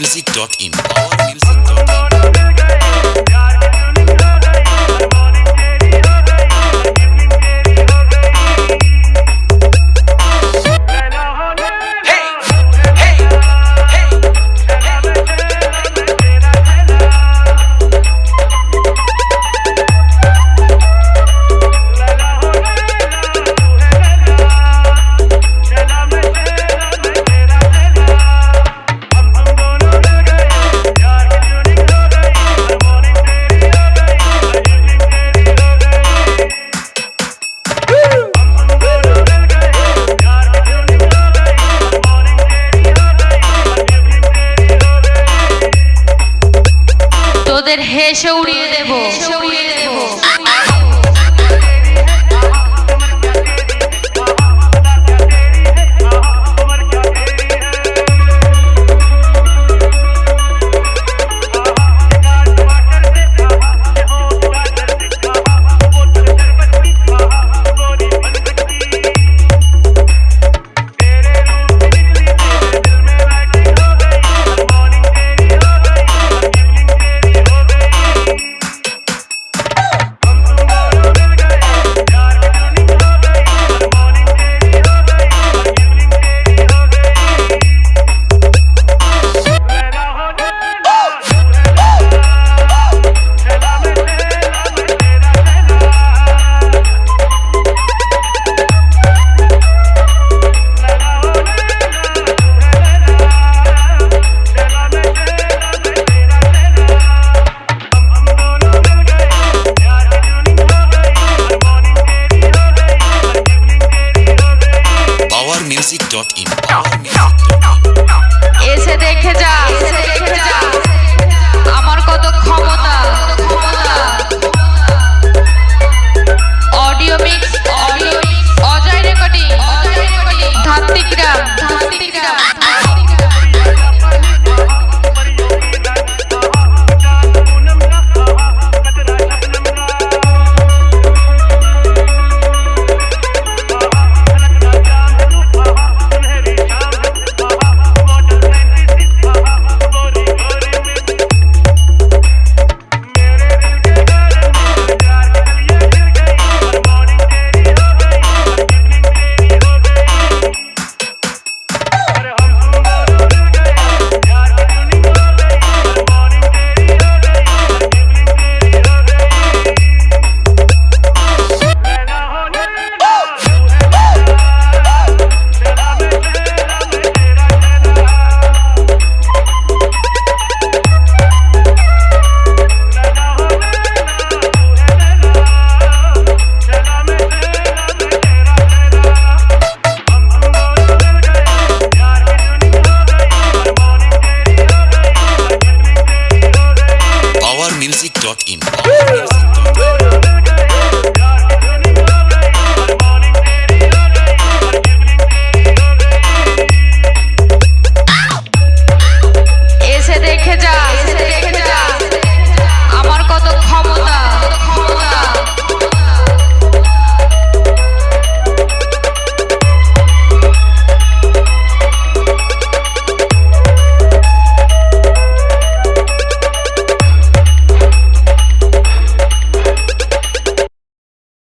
powermusic.in powermusic.in তোদের হেসে উড়িয়ে দেবো। উড়িয়ে দেবো। পাওয়ার মিউজিক ডট ইন এসে দেখে যা এসে দেখে যা। Deus.